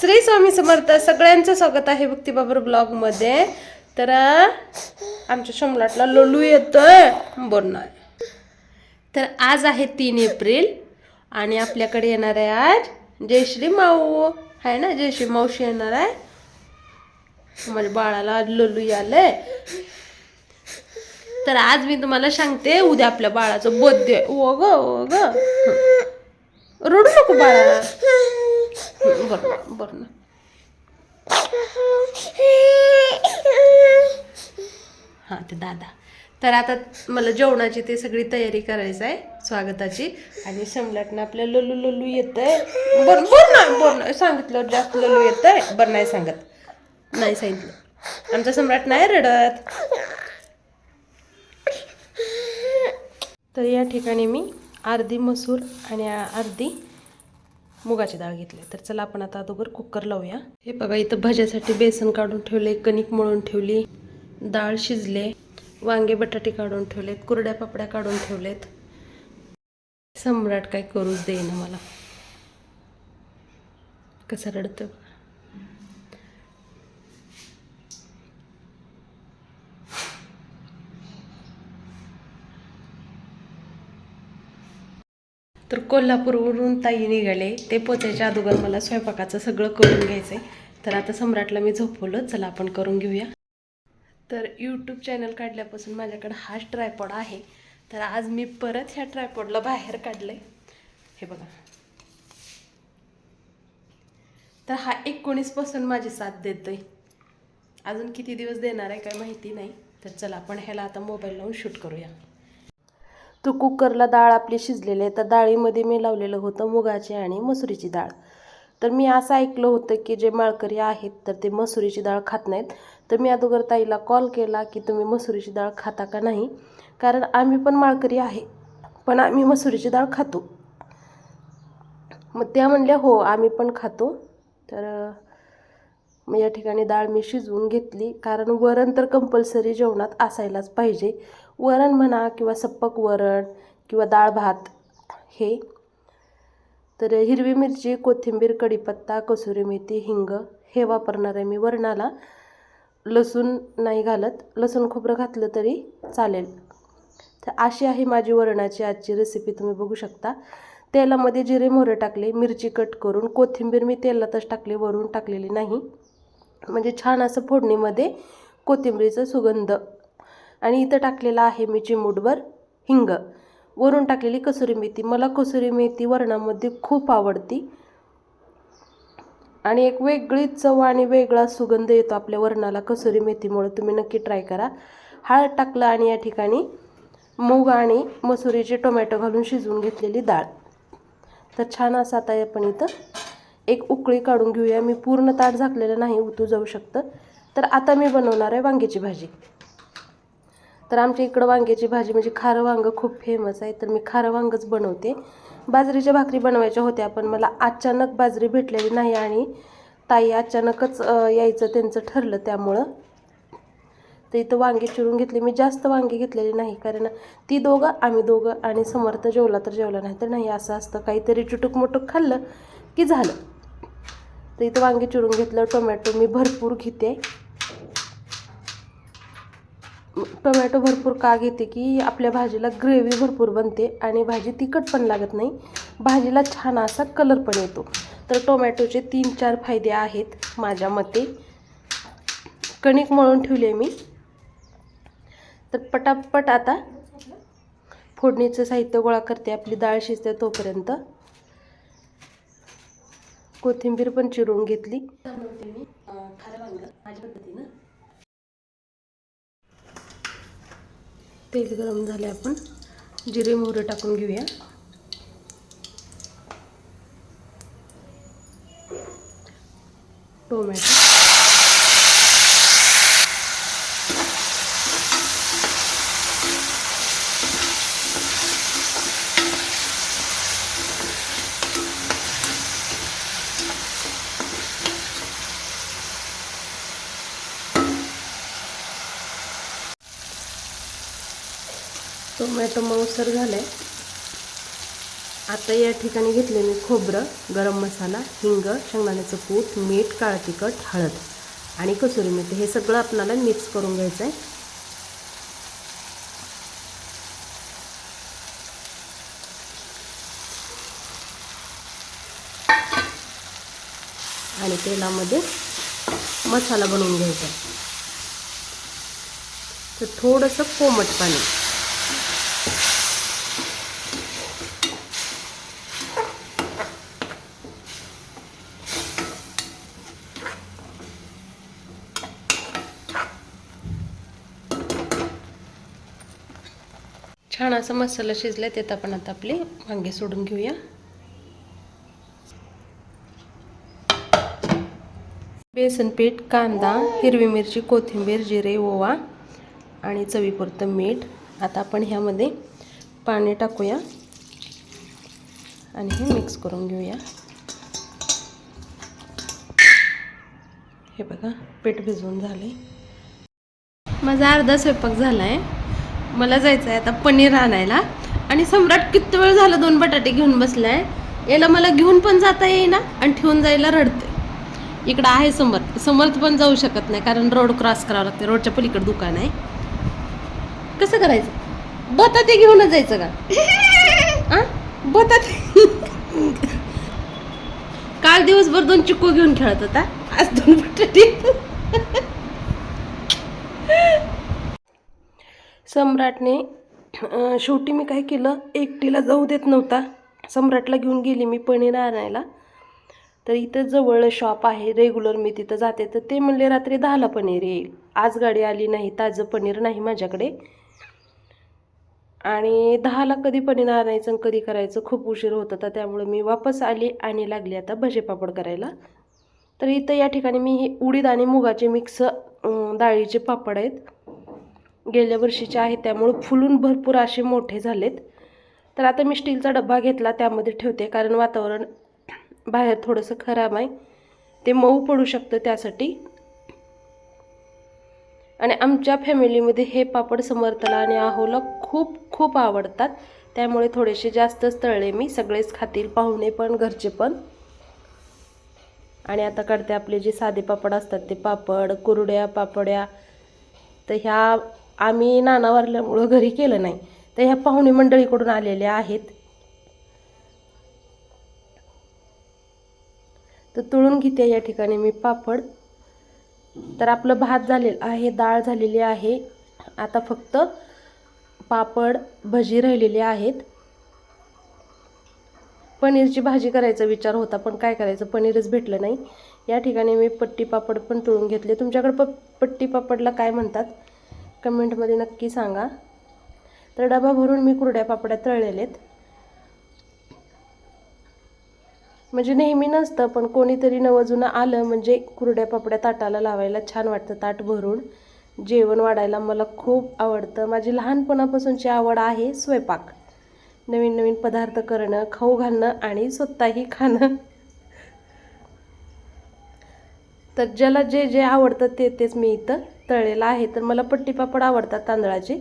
श्री स्वामी समर्थ सगळ्यांचं स्वागत आहे भक्तीबाबर ब्लॉगमध्ये. तर आमच्या शमलाटला लोलू येतोय. बोलणार तर आज आहे तीन एप्रिल आणि आपल्याकडे येणार आहे आज जयश्री माऊ. आहे ना जयश्री मावशी येणार आहे. माझ्या बाळाला आज लोलू आलंय तर आज मी तुम्हाला सांगते उद्या आपल्या बाळाचं बर्थडे. ओ ग ओ ग. रडू नको बाळा. बरं ना, बरं ना हां ते दादा. तर आता मला जेवणाची ते सगळी तयारी करायचं आहे स्वागताची. आणि सम्राटनं आपल्या लोलू लोलू येत आहे बरं बरं ना बरं नाही सांगितलं जास्त लोलू येत आहे बरं नाही सांगत. नाही सांगितलं. आमचा सम्राट नाही रडत. तर या ठिकाणी मी अर्धी मसूर आणि अर्धी मुगाची डाळ घेतली तर चला आपण आता अगोदर कुकर लावूया. हे बघा इथं भज्यासाठी बेसन काढून ठेवले कणिक मळून ठेवली डाळ शिजले वांगे बटाटे काढून ठेवलेत कुरड्या पापड्या काढून ठेवलेत. सम्राट काय करूच देईना मला. कसं रडतं तर कोल्हापूरवरून ताई निघाले. ते पोचायच्या अगोदर मला स्वयंपाकाचं सगळं करून घ्यायचं आहे तर आता सम्राटला मी झोपवलं. चला आपण करून घेऊया. तर यूट्यूब चॅनल काढल्यापासून माझ्याकडे हाच ट्रायपॉड आहे. तर आज मी परत ह्या ट्रायपॉडला बाहेर काढलं आहे हे बघा. तर हा एकोणीसपासून माझी साथ देतोय. अजून किती दिवस देणार आहे काय माहिती नाही. तर चला आपण ह्याला आता मोबाईल लावून शूट करूया. तर कुकरला डाळ आपली शिजलेली आहे. तर डाळीमध्ये मी लावलेलं होतं मुगाची आणि मसुरीची डाळ. तर मी असं ऐकलं होतं की जे माळकरी आहेत तर ते मसुरीची डाळ खात नाहीत. तर मी अगोदर ताईला कॉल केला की तुम्ही मसुरीची डाळ खाता का नाही? कारण आम्ही पण माळकरी आहे पण आम्ही मसुरीची डाळ खातो. मग त्या म्हणल्या हो आम्ही पण खातो. तर मग या ठिकाणी डाळ मी शिजवून घेतली. कारण वरण तर कंपल्सरी जेवणात असायलाच पाहिजे. वरण म्हणा किंवा सप्पक वरण किंवा डाळ भात हे. तर हिरवी मिरची कोथिंबीर कढीपत्ता कसुरी मेथी हिंग हे वापरणार आहे मी. वरणाला लसूण नाही घालत. लसूण खोबरं घातलं तरी चालेल. तर अशी आहे माझी वरणाची आजची रेसिपी तुम्ही बघू शकता. तेलामध्ये जिरे मोहरे टाकले. मिरची कट करून कोथिंबीर मी तेलातच टाकली. वरून टाकलेली नाही. म्हणजे छान असं फोडणीमध्ये कोथिंबीरीचा सुगंध आणि इथं टाकलेला आहे मी चिमूटभर हिंग. वरून टाकलेली कसुरी मेथी. मला कसुरी मेथी वरणामध्ये खूप आवडती. आणि एक वेगळीच चव आणि वेगळा सुगंध येतो आपल्या वरणाला कसुरी मेथीमुळे. तुम्ही नक्की ट्राय करा. हळद टाकलं आणि या ठिकाणी मूग आणि मसुरीचे टोमॅटो घालून शिजवून घेतलेली डाळ. तर छान असं आता आपण इथं एक उकळी काढून घेऊया. मी पूर्ण ताट झाकलेलं नाही उतू जाऊ शकतं. तर आता मी बनवणार आहे वांग्याची भाजी. तर आमच्या इकडं वांग्याची भाजी म्हणजे खारं वांगं खूप फेमस आहे. तर मी खारं वांगच बनवते. बाजरीच्या भाकरी बनवायच्या होत्या पण मला अचानक बाजरी भेटलेली नाही आणि ताई अचानकच यायचं त्यांचं ठरलं त्यामुळं. तर इथं वांगी चिरून घेतली. मी जास्त वांगी घेतलेली नाही कारण ती दोघं आम्ही दोघं आणि समर्थ जेवला तर जेवला नाही तर नाही असं असतं. काहीतरी चुटूक मुटूक खाल्लं की झालं. तर इथं वांगी चिरून घेतलं टोमॅटो मी भरपूर घेते. टोमॅटो भरपूर का घेते की आपल्या भाजीला ग्रेव्ही भरपूर बनते आणि भाजी तिखट पण लागत नाही. भाजीला छान असा कलर पण येतो. तर टोमॅटोचे तीन चार फायदे आहेत माझ्या मते. कणिक मळून ठेवले मी. तर पटापट आता फोडणीचं साहित्य गोळा करते आपली डाळ शिजते तोपर्यंत. कोथिंबीर पण चिरून घेतली. माझ्या पद्धतीनं. तेल गरम झाले आपण. जिरे मोहरे टाकून घेऊया. टोमॅटो. टोमॅटो मऊसर आहे आता या ठिकाणी घेतले मी खोबरं गरम मसाला हिंग शेंगदाण्याचं कूट मीठ काळं तिखट हळद आणि कसुरी मेथी. हे सगळं आपल्याला मिक्स करून घ्यायचं आहे आणि तेलामध्ये मसाला बनवून घ्यायचा. तर थोडंसं कोमट पाणी. थोडासा मसाला शिजला त्यात आपण आता आपले वांगे सोडून घेऊया. बेसन पीठ कांदा हिरवी मिरची कोथिंबीर जिरे ओवा आणि चवीपुरतं मीठ. आता आपण ह्यामध्ये पाणी टाकूया आणि हे मिक्स करून घेऊया. हे बघा पीठ भिजवून झाले माझा अर्धा स्वयंपाक झाला आहे मला जायचं आहे आता पनीर आणायला. आणि सम्राट किती वेळ झाला दोन बटाटे घेऊन बसलाय? याला मला घेऊन पण जाता येईना आणि ठेवून जायला रडते. इकडं आहे समर्थ. समर्थ पण जाऊ शकत नाही कारण रोड क्रॉस करावं लागते. रोडच्या पलीकडे दुकान आहे. कसं करायचं? बटाटे घेऊनच जायचं का? बटाटे. काल दिवसभर दोन चिक्कू घेऊन खेळत होता. आज दोन बटाटे. सम्राटने शेवटी मी काय केलं? एकटीला जाऊ देत नव्हता. सम्राटला घेऊन गेली मी पनीर आणायला. तर इथं जवळ शॉप आहे. रेग्युलर मी तिथं जाते. तर ते म्हणले रात्री दहाला पनीर येईल. आज गाडी आली नाही. ताजं पनीर नाही माझ्याकडे. आणि दहाला कधी पनीर आणायचं आणि कधी करायचं खूप उशीर होत होता. त्यामुळे मी वापस आली आणि लागली आता भजे पापड करायला. तर इथं या ठिकाणी मी हे उडीद आणि मुगाचे मिक्स डाळीचे पापड आहेत. गेल्या वर्षीचे आहेत त्यामुळं फुलून भरपूर असे मोठे झालेत. तर आता मी स्टीलचा डब्बा घेतला त्यामध्ये ठेवते कारण वातावरण बाहेर थोडंसं खराब आहे. ते मऊ पडू शकतं त्यासाठी. आणि आमच्या फॅमिलीमध्ये हे पापड समर्थला आणि आहोला खूप खूप आवडतात. त्यामुळे थोडेसे जास्तच तळले मी सगळेच खातील पाहुणे पण घरचे पण. आणि आता काढते आपले जे साधे पापड असतात ते पापड कुरड्या पापड्या. तर ह्या आम्ही नाना वारल्यामुळं घरी केलं नाही. तर ह्या पाहुणे मंडळीकडून आलेल्या आहेत. तर तळून घेते या ठिकाणी मी पापड. तर आपलं भात झालेलं आहे डाळ झालेली आहे. आता फक्त पापड भजी राहिलेली आहेत. पनीरची भाजी करायचा विचार होता पण काय करायचं? पनीरच भेटलं नाही. या ठिकाणी मी पट्टी पापड पण तळून घेतले. तुमच्याकडे प पट्टी पापडला काय म्हणतात? कमेंटमध्ये नक्की सांगा. तर डबा भरून मी कुरड्या पापड्या तळलेले आहेत म्हणजे नेहमी नसतं पण कोणीतरी नवजुनं आलं म्हणजे कुरड्या पापड्या ताटाला लावायला छान वाटतं ताट भरून. जेवण वाढायला मला खूप आवडतं. माझी लहानपणापासूनची आवड आहे स्वयंपाक. नवीन नवीन पदार्थ करणं खाऊ घालणं आणि स्वतःही खाणं. तर ज्याला जे जे आवडतं ते तेच मी इथं तळलेलं आहे तर मला पट्टी पापड आवडतात तांदळाचे.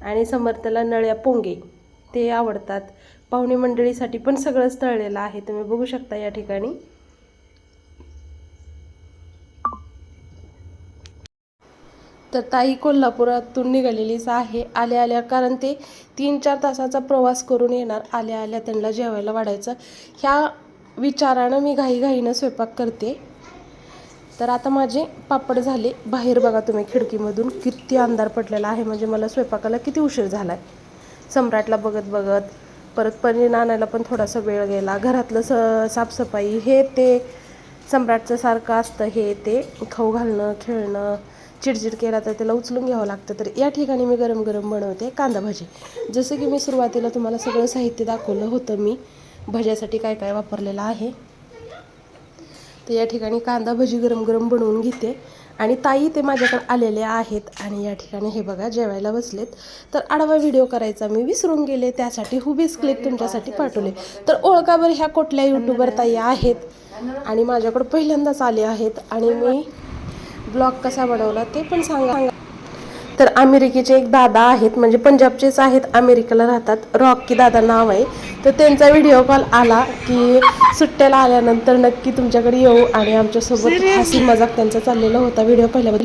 आणि समर्थला नळ्या पोंगे ते आवडतात. पाहुणे मंडळीसाठी पण सगळंच तळलेलं आहे तुम्ही बघू शकता या ठिकाणी. तर ताई कोल्हापुरातून निघालेलीच आहे आल्या आल्या कारण ते तीन चार तासाचा प्रवास करून येणार. आल्या आल्या त्यांना जेवायला वाढायचं. ह्या विचारानं मी घाईघाईनं स्वयंपाक करते. तर आता माझे पापड झाले. बाहेर बघा तुम्ही खिडकीमधून किती अंधार पडलेला आहे. म्हणजे मला स्वयंपाकाला किती उशीर झाला आहे सम्राटला बघत बघत परत पनीर आणायला पण थोडासा वेळ गेला. घरातलं स साफसफाई हे ते सम्राटचं सारखं असतं हे ते. खाऊ घालणं खेळणं चिडचिड केला तर त्याला उचलून घ्यावं लागतं. तर या ठिकाणी मी गरम गरम बनवते कांदा भजी. जसं की मी सुरुवातीला तुम्हाला सगळं साहित्य दाखवलं होतं मी. भज्यासाठी काय काय वापरलेलं आहे. तर या ठिकाणी कांदा भजी गरम गरम बनवून घेते. आणि ताई ते माझ्याकडे आलेले आहेत आणि या ठिकाणी हे बघा जेवायला बसलेत. तर आडवा व्हिडिओ करायचा मी विसरून गेले त्यासाठी हुबीच क्लिप तुमच्यासाठी पाठवले. तर ओळखावर ह्या कुठल्या यूट्यूबर ताई आहेत आणि माझ्याकडे पहिल्यांदाच आले आहेत आणि मी ब्लॉग कसा बनवला ते पण सांगा. तर अमेरिकेचे एक दादा आहेत म्हणजे पंजाबचेच आहेत अमेरिकेला राहतात. रॉकी दादा नाव आहे. तर त्यांचा व्हिडिओ कॉल आला की सुट्ट्याला आल्यानंतर नक्की तुमच्याकडे येऊ आणि आमच्यासोबत हसी मजाक त्यांचा चाललेला होता. व्हिडिओ पहिल्याबद्दल